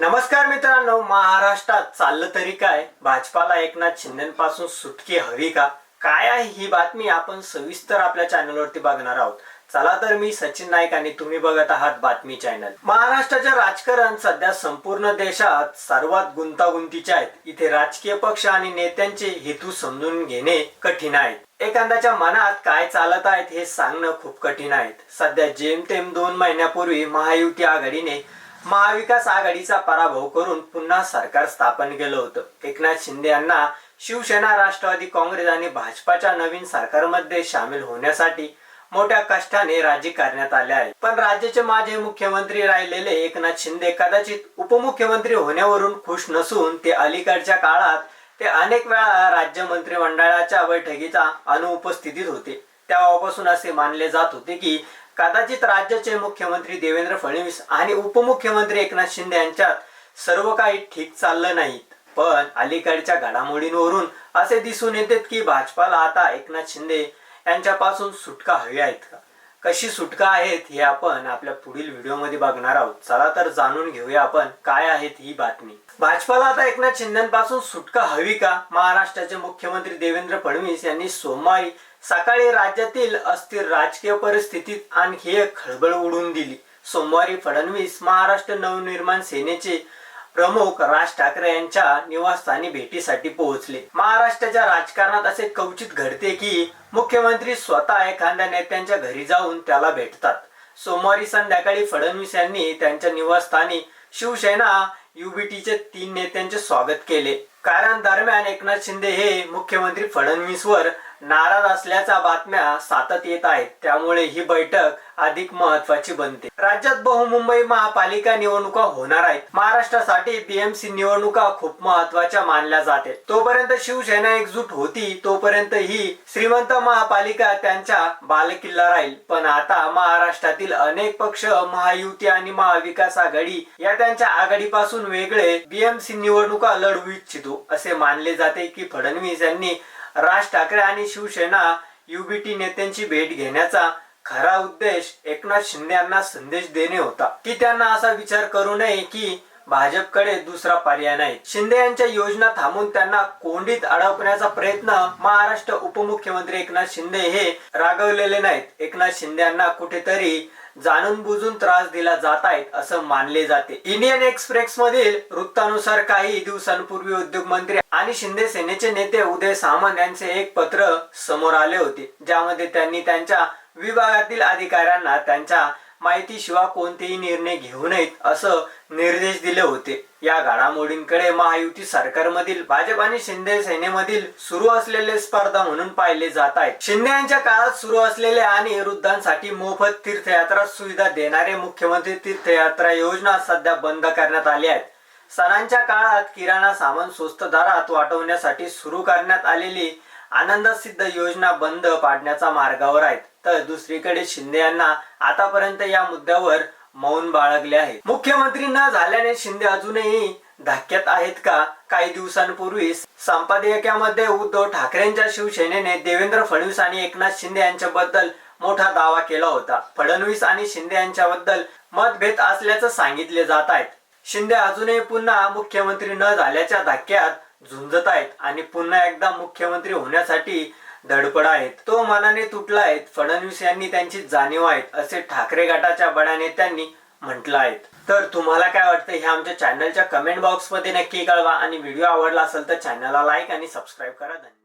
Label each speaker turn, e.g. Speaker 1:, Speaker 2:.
Speaker 1: नमस्कार मित्रांनो महाराष्ट्रात चाललं तरी काय? भाजपाला एकनाथ शिंदेपासून सुटकी हवी का? काय आहे ही बातमी आपण सविस्तर आपल्या चॅनलवरती बघणार आहोत. चला तर मी सचिन नाईक आणि तुम्ही बघत आहात बातमी चॅनल. महाराष्ट्राचे राजकारण सध्या संपूर्ण देशात सर्वात गुंतागुंतीचे आहेत. इथे राजकीय पक्ष आणि नेत्यांचे हेतू समजून घेणे कठीण आहे. एखाद्याच्या मनात काय चालत आहेत हे सांगणं खूप कठीण आहे. सध्या जेमतेम दोन महिन्यापूर्वी महायुती आघाडीने महाविकास आघाडीचा पराभव करून पुन्हा सरकार स्थापन केलं होतं. एकनाथ शिंदे यांना शिवसेना राष्ट्रवादी काँग्रेस आणि भाजपाच्या नवीन सरकारमध्ये सामील होण्यासाठी मोठ्या कष्टाने राज्य करण्यात आले आहे. पण राज्याचे माजी मुख्यमंत्री राहिलेले एकनाथ शिंदे कदाचित उपमुख्यमंत्री होण्यावरून खुश नसून ते अलीकडच्या काळात ते अनेक वेळा राज्य मंत्रिमंडळाच्या बैठकीचा अनुपस्थितीत होते. तेव्हापासून असे मानले जात होते की कदाचित राज्याचे मुख्यमंत्री देवेंद्र फडणवीस आणि उपमुख्यमंत्री एकनाथ शिंदे यांच्यात सर्व काही ठीक चाललं नाही पण अलीकडच्या घडामोडींवरून असे दिसून येते की भाजपाला आता एकनाथ शिंदे यांच्यापासून सुटका हवी आहेत का कशी सुटका आहेत हे आपण आपल्या पुढील व्हिडिओमध्ये बघणार आहोत. चला तर जाणून घेऊया आपण काय आहेत ही बातमी. भाजपाला आता एकनाथ शिंदेपासून सुटका हवी का? महाराष्ट्राचे मुख्यमंत्री देवेंद्र फडणवीस यांनी सोमवारी सकाळी राज्यातील अस्थिर राजकीय परिस्थितीत आणखी एक खळबळ उडून दिली. सोमवारी फडणवीस महाराष्ट्र नवनिर्माण सेनेचे प्रमुख राज ठाकरे यांच्या निवासस्थानी भेटीसाठी पोहोचले. महाराष्ट्राच्या राजकारणात असे कवचित घडते की मुख्यमंत्री स्वतः एखाद्या नेत्यांच्या घरी जाऊन त्याला भेटतात. सोमवारी संध्याकाळी फडणवीस यांनी त्यांच्या निवासस्थानी शिवसेना युबीटीचे तीन नेत्यांचे स्वागत केले. कारण दरम्यान एकनाथ शिंदे हे मुख्यमंत्री फडणवीसवर नाराज असल्याच्या बातम्या सातत येत आहेत. त्यामुळे ही बैठक अधिक महत्वाची बनते. राज्यात बहुमुंबई महापालिका निवडणुका होणार आहेत. महाराष्ट्रासाठी बीएमसी निवडणुका खूप महत्त्वाच्या मानल्या जाते. तोपर्यंत शिवसेना एकजूट होती तोपर्यंत ही श्रीमंत महापालिका त्यांच्या बालकिल्ला राहील. पण आता महाराष्ट्रातील अनेक पक्ष महायुती आणि महाविकास आघाडी या त्यांच्या आघाडीपासून वेगळे बीएमसी निवडणुका लढवू इच्छितो असे मानले जाते की फडणवीस यांनी राज ठाकरे आणि शिवसेना युबीटी नेत्यांची भेट घेण्याचा खरा उद्देश एकनाथ शिंदे यांना संदेश देणे होता. की त्यांना असा विचार करू नये की भाजपकडे दुसरा पर्याय नाही. शिंदे यांच्या योजना थांबून त्यांना कोंडीत अडकण्याचा प्रयत्न महाराष्ट्र उपमुख्यमंत्री एकनाथ शिंदे हे रागवलेले नाहीत. एकनाथ शिंदे यांना कुठेतरी जाणून बुजून त्रास दिला जात आहेत असं मानले जाते. इंडियन एक्सप्रेस मधील वृत्तानुसार काही दिवसांपूर्वी उद्योग मंत्री आणि शिंदे सेनेचे नेते उदय सामंत यांचे एक पत्र समोर आले होते ज्यामध्ये त्यांनी त्यांच्या विभागातील अधिकाऱ्यांना त्यांच्या माहितीशिवाय कोणतेही निर्णय घेऊ नयेत असं निर्देश दिले होते. या घडामोडींकडे महायुती सरकारमधील भाजप आणि शिंदे सेनेमधील सुरू असलेले स्पर्धा म्हणून पाहिले जात आहेत. शिंदे यांच्या काळात सुरू असलेले आणि वृद्धांसाठी मोफत तीर्थयात्रा सुविधा देणारे मुख्यमंत्री तीर्थयात्रा योजना सध्या बंद करण्यात आली आहेत. सणांच्या काळात किराणा सामान स्वस्त दरात वाटवण्यासाठी सुरू करण्यात आलेली आनंद सिद्ध योजना बंद पाडण्याचा मार्गावर आहेत. तर दुसरीकडे शिंदे यांना आतापर्यंत या मुद्द्यावर मौन बाळगले आहे. मुख्यमंत्री न झाल्याने शिंदे अजूनही धक्क्यात आहेत का? काही दिवसांपूर्वी संपादकीयामध्ये उद्धव ठाकरेंच्या शिवसेनेने देवेंद्र फडणवीस आणि एकनाथ शिंदे यांच्याबद्दल मोठा दावा केला होता. फडणवीस आणि शिंदे यांच्याबद्दल मतभेद असल्याचं सांगितले जात आहेत. शिंदे अजूनही पुन्हा मुख्यमंत्री न झाल्याच्या धक्क्यात झुंजत आहेत आणि पुन्हा एकदा मुख्यमंत्री होण्यासाठी धडपड आहेत. तो मनाने तुटला आहेत फडणवीस यांनी त्यांची जाणीव आहेत असे ठाकरे गटाच्या बड्या नेत्यांनी म्हटलं आहे. तर तुम्हाला काय वाटतं? हे आमच्या चॅनलच्या कमेंट बॉक्समध्ये नक्की कळवा. आणि व्हिडिओ आवडला असेल तर चॅनलला लाईक आणि सबस्क्राईब करा. धन्यवाद.